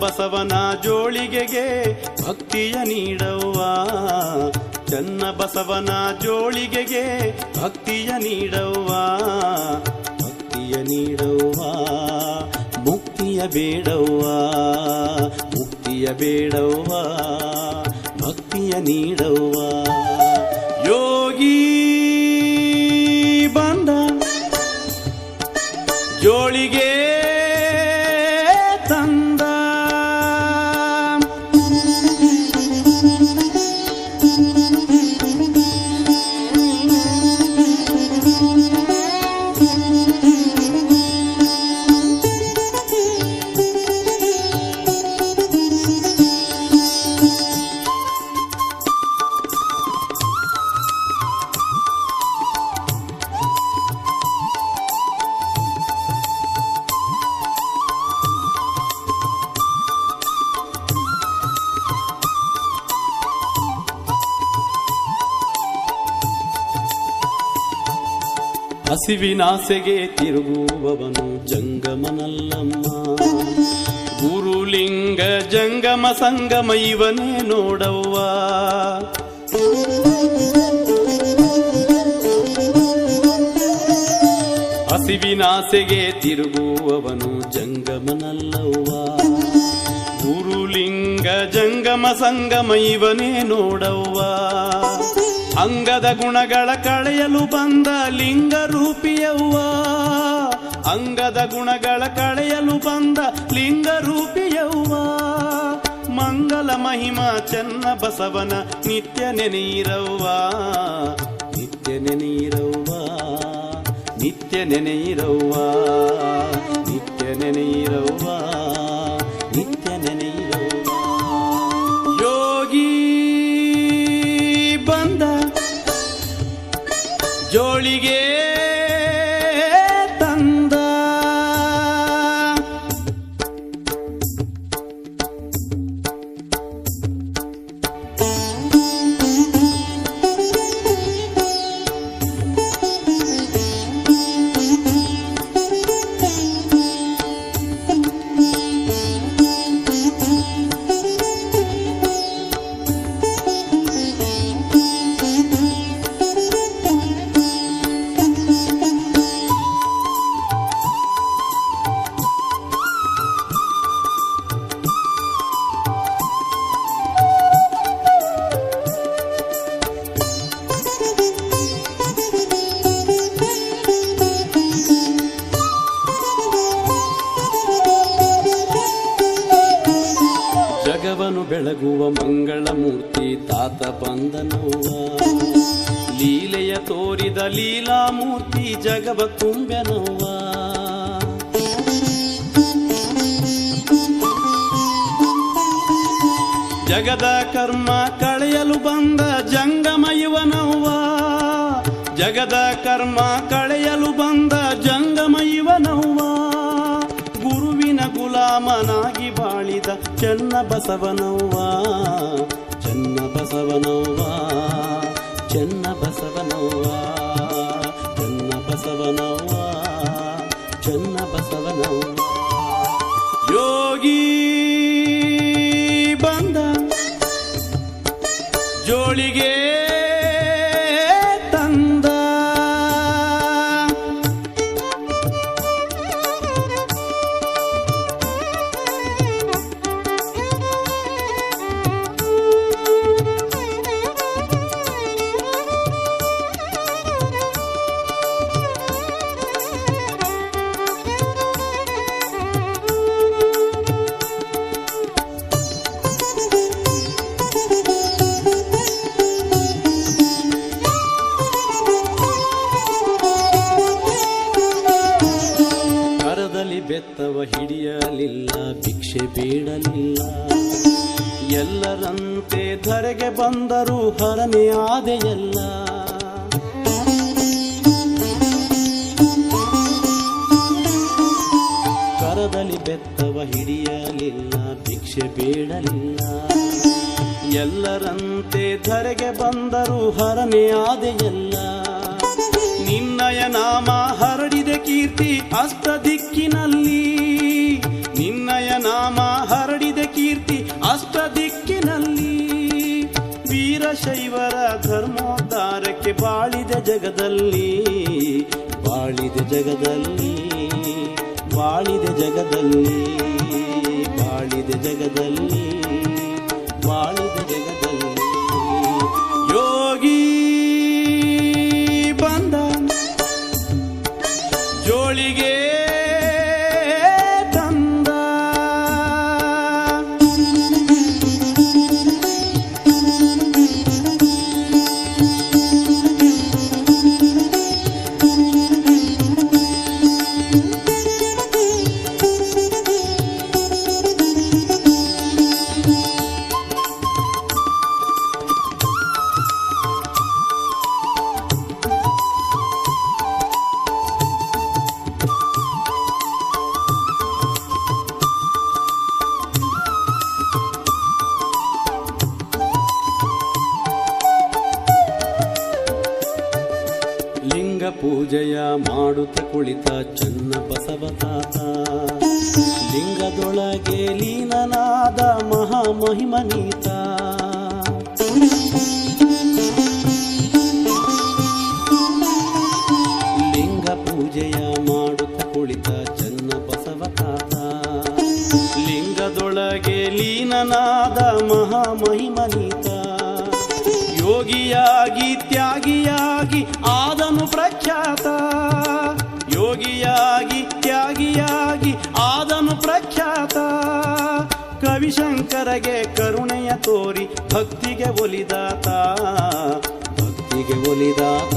ಬಸವನ ಜೋಳಿಗೆಗೆ ಭಕ್ತಿಯ ನೀಡವ್ವ. ಚನ್ನ ಬಸವನ ಜೋಳಿಗೆಗೆ ಭಕ್ತಿಯ ನೀಡವ್ವ. ಭಕ್ತಿಯ ನೀಡವ್ವ, ಮುಕ್ತಿಯ ಬೇಡವ್ವ. ಮುಕ್ತಿಯ ಬೇಡವ್ವ, ಭಕ್ತಿಯ ನೀಡವ್ವ. ಯೋಗಿ ಬಂದ, ಜೋಳಿಗೆ ಹಸಿವಿನಾಸೆಗೆ ತಿರುಗುವವನು ಜಂಗಮನಲ್ಲಮ್ಮ. ಗುರುಲಿಂಗ ಜಂಗಮ ಸಂಗಮ ಇವನೇ ನೋಡವ್ವ. ಹಸಿವಿನಾಸೆಗೆ ತಿರುಗುವವನು ಜಂಗಮನಲ್ಲವ್ವ. ಗುರುಲಿಂಗ ಜಂಗಮ ಸಂಗಮ ಇವನೇ ನೋಡವ್ವ. ಅಂಗದ ಗುಣಗಳ ಕಳೆಯಲು ಬಂದ ಲಿಂಗ ರೂಪಿಯವ್ವ ಅಂಗದ ಗುಣಗಳ ಕಳೆಯಲು ಬಂದ ಲಿಂಗ ರೂಪಿಯವ್ವ ಮಂಗಲ ಮಹಿಮಾ ಚೆನ್ನ ಬಸವನ ನಿತ್ಯ ನೆನೆಯಿರವ್ವ. ನಿತ್ಯ ನೆನೆಯಿರವ್ವ. ನಿತ್ಯ ನೆನೆಯಿರವ್ವ. ನಿತ್ಯ ನೆನೆಯಿರವ್ವ. ಜೋಳಿಗೆ ಬೆಳಗುವ ಮಂಗಳ ಮೂರ್ತಿ ತಾತ ಬಂದನವ್ವ ಲೀಲೆಯ ತೋರಿದ ಲೀಲಾ ಮೂರ್ತಿ ಜಗವ ತುಂಬ್ಯನವ್ವ ಜಗದ ಕರ್ಮ ಕಳೆಯಲು ಬಂದ ಜಂಗಮ ಇವನವ್ವ ಜಗದ ಕರ್ಮ ಕಳೆಯಲು ಚೆನ್ನ ಬಸವನವ್ವ ಚೆನ್ನ ಬಸವನವ್ವ ಚೆನ್ನ ಬಸವನವ್ವ ಚೆನ್ನ ಬಸವನವ್ವ ಚೆನ್ನ ಬಸವನವ್ವ. ಯೋಗಿ ಬಂದ ಜೋಳಿಗೆ ಹಿಡಿಯಲಿಲ್ಲ ಭಿಕ್ಷೆ ಬೇಡಲಿಲ್ಲ. ಎಲ್ಲರಂತೆ ಧರೆಗೆ ಬಂದರೂ ಹರನೆ ಆದೆಯಲ್ಲ. ಕರದಲ್ಲಿ ಬೆತ್ತವ ಹಿಡಿಯಲಿಲ್ಲ, ಭಿಕ್ಷೆ ಬೇಡಲಿಲ್ಲ. ಎಲ್ಲರಂತೆ ಧರೆಗೆ ಬಂದರೂ ಹರನೆ ಆದೆಯಲ್ಲ. ನಿನ್ನಯ ನಾಮ ಹರಡಿದೆ ಕೀರ್ತಿ ಅಸ್ತ ದಿಕ್ಕಿನಲ್ಲಿ. ನಿನ್ನಯ ನಾಮ ಹರಡಿದೆ ಕೀರ್ತಿ ಅಷ್ಟ ದಿಕ್ಕಿನಲ್ಲಿ. ವೀರಶೈವರ ಧರ್ಮೋದ್ಧಾರಕ್ಕೆ ಬಾಳಿದೆ ಜಗದಲ್ಲಿ ಬಾಳಿದೆ ಜಗದಲ್ಲಿ ಬಾಳಿದೆ ಜಗದಲ್ಲಿ. ಮಾಡುತ್ತ ಕುಳಿತ ಚನ್ನ ಬಸವ ತಾತ. ಲಿಂಗದೊಳಗೆ ಲೀನನಾದ ಮಹಾಮಹಿಮನೀತ ಲಿಂಗ ಪೂಜೆಯ ಮಾಡುತ್ತ ಕುಳಿತ ಚನ್ನ ಬಸವ ತಾತ. ಲಿಂಗದೊಳಗೆ ಲೀನನಾದ ಮಹಾಮಹಿಮನೀತ ಯೋಗಿಯಾಗಿ ತ್ಯಾಗಿಯಾಗಿ ಯೋಗಿಯಾಗಿ ತ್ಯಾಗಿಯಾಗಿ ಆದನು ಪ್ರಖ್ಯಾತ. ಕವಿಶಂಕರಗೆ ಕರುಣೆಯ ತೋರಿ ಭಕ್ತಿಗೆ ಒಲಿದಾತ. ಭಕ್ತಿಗೆ ಒಲಿದಾತ.